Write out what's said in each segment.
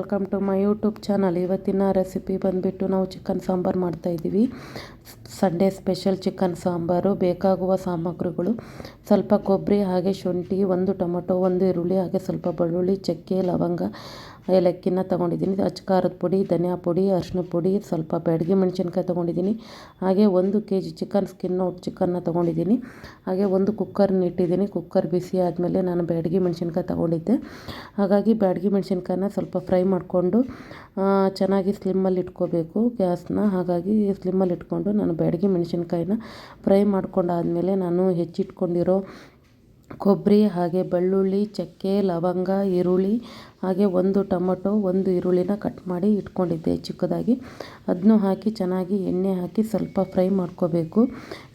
Welcome to my YouTube channel ಇವತ್ತಿನ recipe ಬಂದುಬಿಟ್ಟು ನಾವು ಚಿಕನ್ ಸಾಂಬಾರು ಮಾಡ್ತಾಯಿದ್ದೀವಿ ಸಂಡೇ ಸ್ಪೆಷಲ್ ಚಿಕನ್ ಸಾಂಬಾರು, ಬೇಕಾಗುವ ಸಾಮಗ್ರಿಗಳು. ಸ್ವಲ್ಪ ಕೊಬ್ಬರಿ, ಹಾಗೆ ಶುಂಠಿ, ಒಂದು ಟೊಮೊಟೊ, ಒಂದು ಈರುಳ್ಳಿ, ಹಾಗೆ ಸ್ವಲ್ಪ ಬೆಳ್ಳುಳ್ಳಿ, ಚಕ್ಕೆ, ಲವಂಗ ಏಲಕ್ಕಿನ ತೊಗೊಂಡಿದ್ದೀನಿ. ಅಚ್ಚ ಖಾರದ ಪುಡಿ, ಧನಿಯಾ ಪುಡಿ ಅರಿಶಿನ ಪುಡಿ, ಸ್ವಲ್ಪ ಬ್ಯಾಡಗಿ ಮೆಣಸಿನ್ಕಾಯಿ ತೊಗೊಂಡಿದ್ದೀನಿ. ಹಾಗೆ ಒಂದು K G chicken skin out ಚಿಕನ್ನ ತೊಗೊಂಡಿದ್ದೀನಿ. ಹಾಗೆ ಒಂದು ಕುಕ್ಕರ್ನ ಇಟ್ಟಿದ್ದೀನಿ. ಕುಕ್ಕರ್ ಬಿಸಿ ಆದಮೇಲೆ ನಾನು ಬ್ಯಾಡಗಿ ಮೆಣಸಿನ್ಕಾಯಿ ತೊಗೊಂಡಿದ್ದೆ. ಹಾಗಾಗಿ ಬ್ಯಾಡಗಿ ಮೆಣಸಿನ್ಕಾಯನ್ನ ಸ್ವಲ್ಪ ಫ್ರೈ ಮಾಡಿಕೊಂಡು ಚೆನ್ನಾಗಿ ಸ್ಲಿಮ್ಮಲ್ಲಿ ಇಟ್ಕೋಬೇಕು ಗ್ಯಾಸ್ನ. ಹಾಗಾಗಿ ಸ್ಲಿಮ್ಮಲ್ಲಿ ಇಟ್ಕೊಂಡು ನಾನು ಬ್ಯಾಡಗಿ ಮೆಣಸಿನ್ಕಾಯಿನ ಫ್ರೈ ಮಾಡ್ಕೊಂಡಾದಮೇಲೆ ನಾನು ಹೆಚ್ಚಿಟ್ಕೊಂಡಿರೋ ಕೊಬ್ಬರಿ, ಹಾಗೆ ಬೆಳ್ಳುಳ್ಳಿ, ಚಕ್ಕೆ, ಲವಂಗ, ಈರುಳ್ಳಿ, ಹಾಗೆ ಒಂದು ಟೊಮೊಟೊ, ಒಂದು ಈರುಳ್ಳಿನ ಕಟ್ ಮಾಡಿ ಇಟ್ಕೊಂಡಿದ್ದೆ ಚಿಕ್ಕದಾಗಿ. ಅದನ್ನೂ ಹಾಕಿ ಚೆನ್ನಾಗಿ ಎಣ್ಣೆ ಹಾಕಿ ಸ್ವಲ್ಪ ಫ್ರೈ ಮಾಡ್ಕೋಬೇಕು.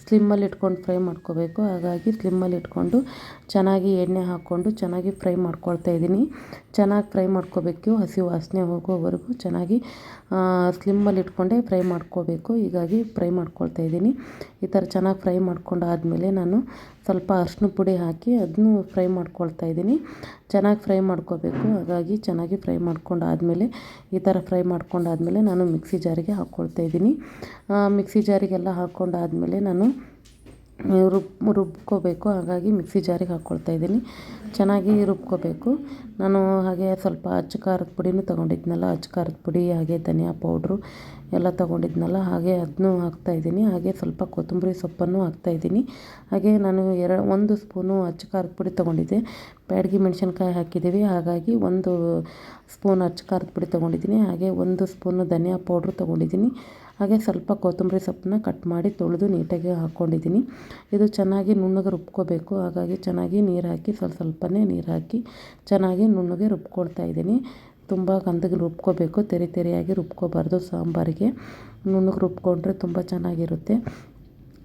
ಸ್ಲಿಮ್ಮಲ್ಲಿ ಇಟ್ಕೊಂಡು ಫ್ರೈ ಮಾಡ್ಕೋಬೇಕು. ಹಾಗಾಗಿ ಸ್ಲಿಮ್ಮಲ್ಲಿ ಇಟ್ಕೊಂಡು ಚೆನ್ನಾಗಿ ಎಣ್ಣೆ ಹಾಕ್ಕೊಂಡು ಚೆನ್ನಾಗಿ ಫ್ರೈ ಮಾಡ್ಕೊಳ್ತಾ ಇದ್ದೀನಿ. ಚೆನ್ನಾಗಿ ಫ್ರೈ ಮಾಡ್ಕೋಬೇಕು. ಹಸಿ ವಾಸನೆ ಹೋಗೋವರೆಗೂ ಚೆನ್ನಾಗಿ ಸ್ಲಿಮ್ಮಲ್ಲಿ ಇಟ್ಕೊಂಡೇ ಫ್ರೈ ಮಾಡ್ಕೋಬೇಕು. ಹೀಗಾಗಿ ಫ್ರೈ ಮಾಡ್ಕೊಳ್ತಾ ಇದ್ದೀನಿ. ಈ ಥರ ಚೆನ್ನಾಗಿ ಫ್ರೈ ಮಾಡ್ಕೊಂಡಾದಮೇಲೆ ನಾನು ಸ್ವಲ್ಪ ಅರಿಶಿನ ಪುಡಿ ಹಾಕಿ ಅದನ್ನು ಫ್ರೈ ಮಾಡ್ಕೊಳ್ತಾ ಇದ್ದೀನಿ. ಚೆನ್ನಾಗಿ ಫ್ರೈ ಮಾಡ್ಕೋಬೇಕು. ಹಾಗಾಗಿ ಚೆನ್ನಾಗಿ ಫ್ರೈ ಮಾಡ್ಕೊಂಡಾದಮೇಲೆ, ಈ ಥರ ಫ್ರೈ ಮಾಡ್ಕೊಂಡಾದಮೇಲೆ ನಾನು ಮಿಕ್ಸಿ ಜಾರಿಗೆ ಹಾಕ್ಕೊಳ್ತಾ ಇದ್ದೀನಿ. ಮಿಕ್ಸಿ ಜಾರಿಗೆಲ್ಲ ಹಾಕ್ಕೊಂಡಾದಮೇಲೆ ನಾನು ರುಬ್, ರುಬ್ಕೋಬೇಕು. ಹಾಗಾಗಿ ಮಿಕ್ಸಿ ಜಾರಿಗೆ ಹಾಕ್ಕೊಳ್ತಾ ಇದ್ದೀನಿ. ಚೆನ್ನಾಗಿ ರುಬ್ಕೋಬೇಕು. ನಾನು ಹಾಗೆ ಸ್ವಲ್ಪ ಅಚ್ಚ ಖಾರದ ಪುಡಿನೂ ತೊಗೊಂಡಿದ್ನಲ್ಲ, ಅಚ್ಚ ಖಾರದ ಪುಡಿ, ಹಾಗೆ ಧನಿಯಾ ಪೌಡ್ರು ಎಲ್ಲ ತೊಗೊಂಡಿದ್ನಲ್ಲ, ಹಾಗೆ ಅದನ್ನೂ ಹಾಕ್ತಾಯಿದ್ದೀನಿ ಹಾಗೆ ಸ್ವಲ್ಪ ಕೊತ್ತಂಬರಿ ಸೊಪ್ಪನ್ನು ಹಾಕ್ತಾಯಿದ್ದೀನಿ ಹಾಗೆ ನಾನು ಎರ, ಒಂದು ಸ್ಪೂನು ಅಚ್ಚ ಖಾರದ ಪುಡಿ ತೊಗೊಂಡಿದ್ದೆ. ಬ್ಯಾಡಗಿ ಮೆಣಸಿನ್ಕಾಯಿ ಹಾಕಿದ್ದೀವಿ. ಹಾಗಾಗಿ ಒಂದು ಸ್ಪೂನ್ ಅಚ್ಚ ಖಾರದ ಪುಡಿ ತೊಗೊಂಡಿದ್ದೀನಿ. ಹಾಗೆ ಒಂದು ಸ್ಪೂನು ಧನಿಯಾ ಪೌಡ್ರು ತೊಗೊಂಡಿದ್ದೀನಿ. ಹಾಗೆ ಸ್ವಲ್ಪ ಕೊತ್ತಂಬರಿ ಸೊಪ್ಪನ್ನ ಕಟ್ ಮಾಡಿ ತೊಳೆದು ನೀಟಾಗಿ ಹಾಕ್ಕೊಂಡಿದ್ದೀನಿ ಇದು ಚೆನ್ನಾಗಿ ನುಣ್ಣಗೆ ರುಬ್ಕೋಬೇಕು. ಹಾಗಾಗಿ ಚೆನ್ನಾಗಿ ನೀರು ಹಾಕಿ ಸ್ವಲ್ಪ ಸ್ವಲ್ಪನೇ ನೀರು ಹಾಕಿ ಚೆನ್ನಾಗಿ ನುಣ್ಣಗೆ ರುಬ್ಕೊಳ್ತಾ ಇದ್ದೀನಿ. ತುಂಬ ಗಂಧಗೆ ರುಬ್ಕೋಬೇಕು. ತೆರೆ ತೆರೆಯಾಗಿ ರುಬ್ಕೋಬಾರ್ದು ಸಾಂಬಾರಿಗೆ. ನುಣ್ಣಗೆ ರುಬ್ಕೊಂಡ್ರೆ ತುಂಬ ಚೆನ್ನಾಗಿರುತ್ತೆ.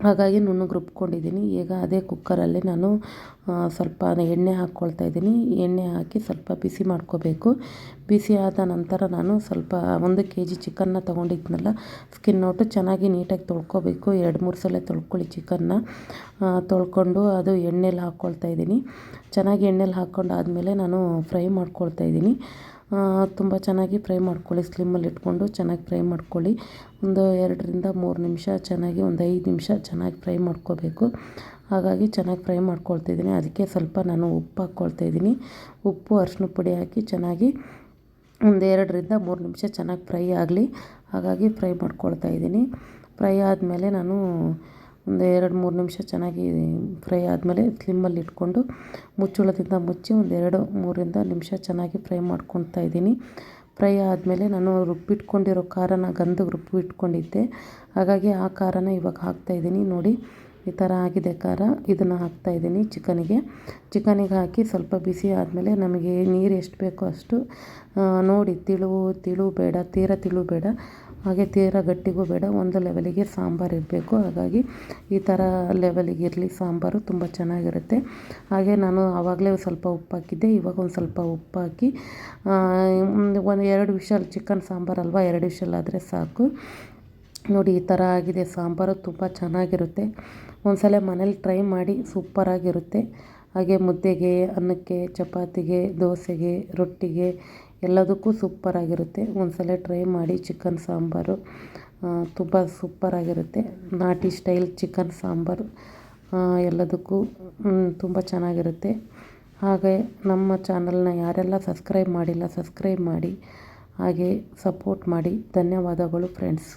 ಹಾಗಾಗಿ ನುಣ್ಣಗೆ ರುಬ್ಕೊಂಡಿದ್ದೀನಿ. ಈಗ ಅದೇ ಕುಕ್ಕರಲ್ಲಿ ನಾನು ಸ್ವಲ್ಪ ಎಣ್ಣೆ ಹಾಕ್ಕೊಳ್ತಾ ಇದ್ದೀನಿ. ಎಣ್ಣೆ ಹಾಕಿ ಸ್ವಲ್ಪ ಬಿಸಿ ಮಾಡ್ಕೋಬೇಕು. ಬಿಸಿ ಆದ ನಂತರ ನಾನು ಸ್ವಲ್ಪ ಒಂದು ಕೆ ಜಿ ಚಿಕನ್ನ ತೊಗೊಂಡಿದ್ನಲ್ಲ, ಸ್ಕಿನ್ ಔಟು ಚೆನ್ನಾಗಿ ನೀಟಾಗಿ ತೊಳ್ಕೊಬೇಕು. ಎರಡು, ಮೂರು ಸಲ ತೊಳ್ಕೊಳ್ಳಿ ಚಿಕನ್ನ. ತೊಳ್ಕೊಂಡು ಅದು ಎಣ್ಣೆಲಿ ಹಾಕ್ಕೊಳ್ತಾ ಇದ್ದೀನಿ. ಚೆನ್ನಾಗಿ ಎಣ್ಣೆಲಿ ಹಾಕ್ಕೊಂಡಾದಮೇಲೆ ನಾನು ಫ್ರೈ ಮಾಡ್ಕೊಳ್ತಾ ಇದ್ದೀನಿ. ತುಂಬ ಚೆನ್ನಾಗಿ ಫ್ರೈ ಮಾಡ್ಕೊಳ್ಳಿ ಸ್ಲಿಮ್ಮಲ್ಲಿ ಇಟ್ಕೊಂಡು ಚೆನ್ನಾಗಿ ಫ್ರೈ ಮಾಡ್ಕೊಳ್ಳಿ. ಒಂದು ಎರಡರಿಂದ ಮೂರು ನಿಮಿಷ ಚೆನ್ನಾಗಿ, ಒಂದು ಐದು ನಿಮಿಷ ಚೆನ್ನಾಗಿ ಫ್ರೈ ಮಾಡ್ಕೋಬೇಕು. ಹಾಗಾಗಿ ಚೆನ್ನಾಗಿ ಫ್ರೈ ಮಾಡ್ಕೊಳ್ತಿದ್ದೀನಿ ಅದಕ್ಕೆ ಸ್ವಲ್ಪ ನಾನು ಉಪ್ಪು ಹಾಕ್ಕೊಳ್ತಾಯಿದ್ದೀನಿ ಉಪ್ಪು ಅರಿಶಿನ ಪುಡಿ ಹಾಕಿ ಚೆನ್ನಾಗಿ ಒಂದು ಎರಡರಿಂದ ಮೂರು ನಿಮಿಷ ಚೆನ್ನಾಗಿ ಫ್ರೈ ಆಗಲಿ. ಹಾಗಾಗಿ ಫ್ರೈ ಮಾಡ್ಕೊಳ್ತಾ ಇದ್ದೀನಿ. ಫ್ರೈ ಆದಮೇಲೆ ನಾನು ಒಂದು ಎರಡು ಮೂರು ನಿಮಿಷ ಚೆನ್ನಾಗಿ ಫ್ರೈ ಆದಮೇಲೆ ಸ್ಲಿಮ್ಮಲ್ಲಿ ಇಟ್ಕೊಂಡು ಮುಚ್ಚಳದಿಂದ ಮುಚ್ಚಿ ಒಂದು ಎರಡು ಮೂರಿಂದ ನಿಮಿಷ ಚೆನ್ನಾಗಿ ಫ್ರೈ ಮಾಡ್ಕೊತಾ ಇದ್ದೀನಿ. ಫ್ರೈ ಆದಮೇಲೆ ನಾನು ರುಬ್ಬಿಟ್ಕೊಂಡಿರೋ ಖಾರನ ಗಂಧಕ್ಕೆ ರುಬ್ಬಿ ಇಟ್ಕೊಂಡಿದ್ದೆ ಹಾಗಾಗಿ ಆ ಖಾರನ ಇವಾಗ ಹಾಕ್ತಾಯಿದ್ದೀನಿ ನೋಡಿ, ಈ ಥರ ಆಗಿದೆ ಖಾರ. ಇದನ್ನು ಹಾಕ್ತಾಯಿದ್ದೀನಿ ಚಿಕನಿಗೆ. ಚಿಕನಿಗೆ ಹಾಕಿ ಸ್ವಲ್ಪ ಬಿಸಿ ಆದಮೇಲೆ ನಮಗೆ ನೀರು ಎಷ್ಟು ಬೇಕೋ ಅಷ್ಟು ನೋಡಿ ತಿಳು ತಿಳು ಬೇಡ, ತೀರ ತಿಳು ಬೇಡ. ಹಾಗೆ ತೀರಾ ಗಟ್ಟಿಗೂ ಬೇಡ, ಒಂದು ಲೆವೆಲಿಗೆ ಸಾಂಬಾರು ಇರಬೇಕು. ಹಾಗಾಗಿ ಈ ಥರ ಲೆವೆಲಿಗೆ ಇರಲಿ, ಸಾಂಬಾರು ತುಂಬ ಚೆನ್ನಾಗಿರುತ್ತೆ. ಹಾಗೆ ನಾನು ಆವಾಗಲೇ ಸ್ವಲ್ಪ ಉಪ್ಪು ಹಾಕಿದ್ದೆ, ಇವಾಗ ಒಂದು ಸ್ವಲ್ಪ ಉಪ್ಪು ಹಾಕಿ ಒಂದು ಎರಡು ವಿಷಲ್ ಚಿಕನ್ ಸಾಂಬಾರು ಅಲ್ವಾ, ಎರಡು ವಿಷಲ್ ಆದರೆ ಸಾಕು. ನೋಡಿ, ಈ ಥರ ಆಗಿದೆ, ಸಾಂಬಾರು ತುಂಬ ಚೆನ್ನಾಗಿರುತ್ತೆ. ಒಂದು ಸಲ ಮನೇಲಿ ಟ್ರೈ ಮಾಡಿ ಸೂಪರಾಗಿರುತ್ತೆ ಹಾಗೆ ಮುದ್ದೆಗೆ, ಅನ್ನಕ್ಕೆ, ಚಪಾತಿಗೆ, ದೋಸೆಗೆ, ರೊಟ್ಟಿಗೆ ಎಲ್ಲದಕ್ಕೂ ಸೂಪರಾಗಿರುತ್ತೆ ಒಂದು ಸಲ ಟ್ರೈ ಮಾಡಿ ಚಿಕನ್ ಸಾಂಬಾರು. ತುಂಬ ಸೂಪ್ಪರಾಗಿರುತ್ತೆ ನಾಟಿ ಸ್ಟೈಲ್ ಚಿಕನ್ ಸಾಂಬಾರು. ಎಲ್ಲದಕ್ಕೂ ತುಂಬ ಚೆನ್ನಾಗಿರುತ್ತೆ. ಹಾಗೆ ನಮ್ಮ ಚಾನಲ್ನ ಯಾರೆಲ್ಲ ಸಬ್ಸ್ಕ್ರೈಬ್ ಮಾಡಿಲ್ಲ ಸಬ್ಸ್ಕ್ರೈಬ್ ಮಾಡಿ, ಹಾಗೆ ಸಪೋರ್ಟ್ ಮಾಡಿ. ಧನ್ಯವಾದಗಳು ಫ್ರೆಂಡ್ಸ್